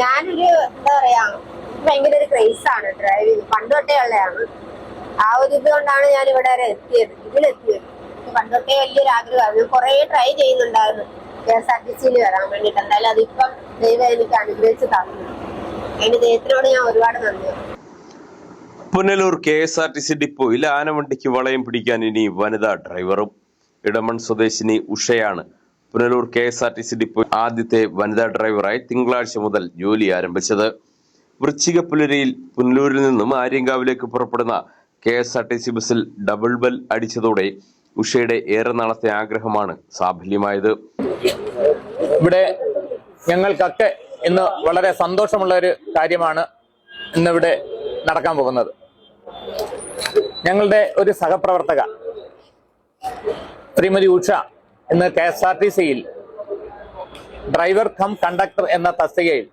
ഞാനൊരു എന്താ പറയാ ഭയങ്കര ഒരു ക്രേസ് ആണ് ഡ്രൈവിംഗ് പണ്ട് തൊട്ടേ ഉള്ളതാണ്. ആ ഒരു ഇത് കൊണ്ടാണ് ഞാൻ ഇവിടെ വരെ എത്തിയത് ഇതിലെത്തിയത് പണ്ട് തൊട്ടേ വലിയൊരു ആഗ്രഹമാണ് ഞാൻ കുറേ ട്രൈ ചെയ്യുന്നുണ്ടായിരുന്നു. കെ എസ് ആർ ടി സിയിൽ വരാൻ വേണ്ടിട്ട്. എന്തായാലും അതിപ്പം ദൈവം എനിക്ക് അനുഗ്രഹിച്ച് തന്നു. അതിന്റെ ദൈവത്തിനോട് ഞാൻ ഒരുപാട് നന്ദി. Punalur K S R T C ഡിപ്പോയിൽ ആനവണ്ടിക്ക് വളയം പിടിക്കാൻ ഇനി വനിതാ ഡ്രൈവറും ഇടമൺ സ്വദേശിനി ഉഷയാണ് Punalur K S R T C depot ആദ്യത്തെ വനിതാ ഡ്രൈവറായി തിങ്കളാഴ്ച മുതൽ ജോലി ആരംഭിച്ചത്. വൃശ്ചിക പുലരിയിൽ പുനലൂരിൽ നിന്നും ആര്യങ്കാവിലേക്ക് പുറപ്പെടുന്ന K S R T C ബസ്സിൽ ഡബിൾ ബെൽ അടിച്ചതോടെ ഉഷയുടെ ഏറെ നാളത്തെ ആഗ്രഹമാണ് സാഫല്യമായത്. ഇവിടെ ഞങ്ങൾക്കൊക്കെ ഇന്ന് വളരെ സന്തോഷമുള്ള ഒരു കാര്യമാണ് ഇന്നിവിടെ നടക്കാൻ പോകുന്നത്. ഞങ്ങളുടെ ഒരു സഹപ്രവർത്തക ശ്രീമതി ഉഷ ഇന്ന് കെ എസ് ആർ ടി സിയിൽ ഡ്രൈവർ കം കണ്ടക്ടർ എന്ന തസ്തികയിൽ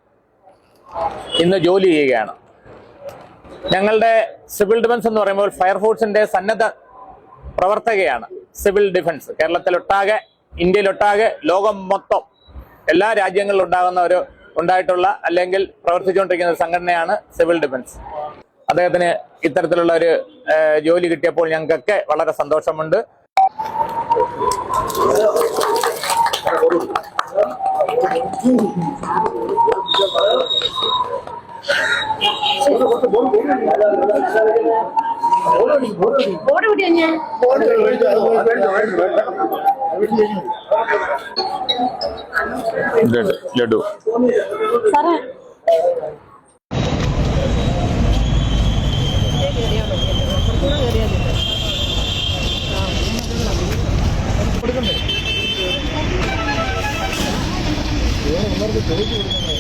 ഇന്ന് ജോലി ചെയ്യുകയാണ്. ഞങ്ങളുടെ സിവിൽ ഡിഫൻസ് എന്ന് പറയുമ്പോൾ ഫയർഫോഴ്സിന്റെ സന്നദ്ധ പ്രവർത്തകയാണ് സിവിൽ ഡിഫൻസ്. കേരളത്തിലൊട്ടാകെ ഇന്ത്യയിലൊട്ടാകെ ലോകം മൊത്തം എല്ലാ രാജ്യങ്ങളിലും ഉണ്ടാകുന്ന ഒരു ഉണ്ടായിട്ടുള്ള അല്ലെങ്കിൽ പ്രവർത്തിച്ചുകൊണ്ടിരിക്കുന്ന ഒരു സംഘടനയാണ് സിവിൽ ഡിഫൻസ്. അദ്ദേഹത്തിന് ഇത്തരത്തിലുള്ള ഒരു ജോലി കിട്ടിയപ്പോൾ ഞങ്ങൾക്കൊക്കെ വളരെ സന്തോഷമുണ്ട്. ലഡു. Todo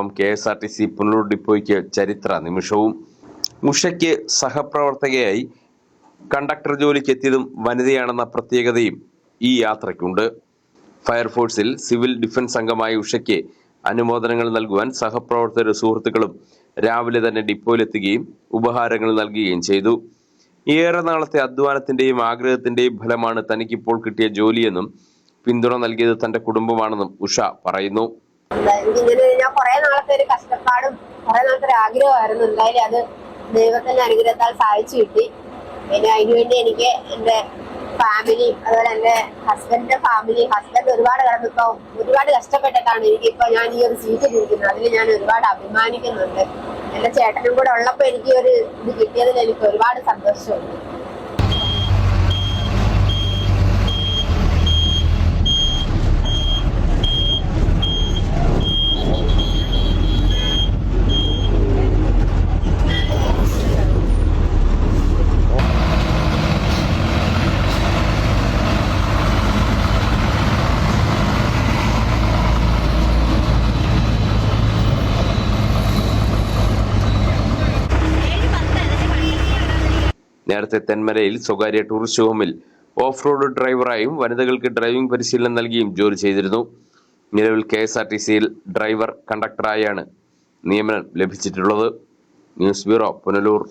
ഒപ്പം K S R T C Punalur ഡിപ്പോയ്ക്ക് ചരിത്ര നിമിഷവും. ഉഷയ്ക്ക് സഹപ്രവർത്തകയായി കണ്ടക്ടർ ജോലിക്ക് എത്തിയതും വനിതയാണെന്ന പ്രത്യേകതയും ഈ യാത്രയ്ക്കുണ്ട്. ഫയർഫോഴ്സിൽ സിവിൽ ഡിഫൻസ് അംഗമായ ഉഷയ്ക്ക് അനുമോദനങ്ങൾ നൽകുവാൻ സഹപ്രവർത്തകരും സുഹൃത്തുക്കളും രാവിലെ തന്നെ ഡിപ്പോയിലെത്തുകയും ഉപഹാരങ്ങൾ നൽകുകയും ചെയ്തു. ഏറെ നാളത്തെ അധ്വാനത്തിന്റെയും ആഗ്രഹത്തിന്റെയും ഫലമാണ് തനിക്കിപ്പോൾ കിട്ടിയ ജോലിയെന്നും പിന്തുണ നൽകിയത് തന്റെ കുടുംബമാണെന്നും ഉഷ പറയുന്നു. എനിക്കിങ്ങനെ ഞാൻ കുറെ നാളത്തെ ഒരു കഷ്ടപ്പാടും കുറെ നാളത്തെ ഒരു ആഗ്രഹമായിരുന്നു. എന്തായാലും അത് ദൈവത്തിന്റെ അനുഗ്രഹത്താൽ സാധിച്ചു കിട്ടി. പിന്നെ അതിനുവേണ്ടി എനിക്ക് എന്റെ ഫാമിലി അതുപോലെ എന്റെ ഹസ്ബൻഡിന്റെ ഫാമിലി ഹസ്ബൻഡ് ഒരുപാട് കടന്നിപ്പോ ഒരുപാട് കഷ്ടപ്പെട്ടിട്ടാണ് എനിക്കിപ്പോ ഞാൻ ഈ ഒരു സീറ്റ് ഇരിക്കുന്നത് അതിൽ ഞാൻ ഒരുപാട് അഭിമാനിക്കുന്നുണ്ട്. എന്റെ ചേട്ടനും കൂടെ ഉള്ളപ്പോ എനിക്ക് ഒരു ഇത് കിട്ടിയതിൽ എനിക്ക് ഒരുപാട് സന്തോഷമുണ്ട്. നേരത്തെ തെന്മലയിൽ സ്വകാര്യ ടൂറിസ്റ്റ് ഹോമിൽ ഓഫ് റോഡ് ഡ്രൈവറായും വനിതകൾക്ക് ഡ്രൈവിംഗ് പരിശീലനം നൽകിയും ജോലി ചെയ്തിരുന്നു. നിലവിൽ കെ എസ് ആർ ടി സിയിൽ ഡ്രൈവർ കണ്ടക്ടറായാണ് നിയമനം ലഭിച്ചിട്ടുള്ളത്. News bureau Punalur.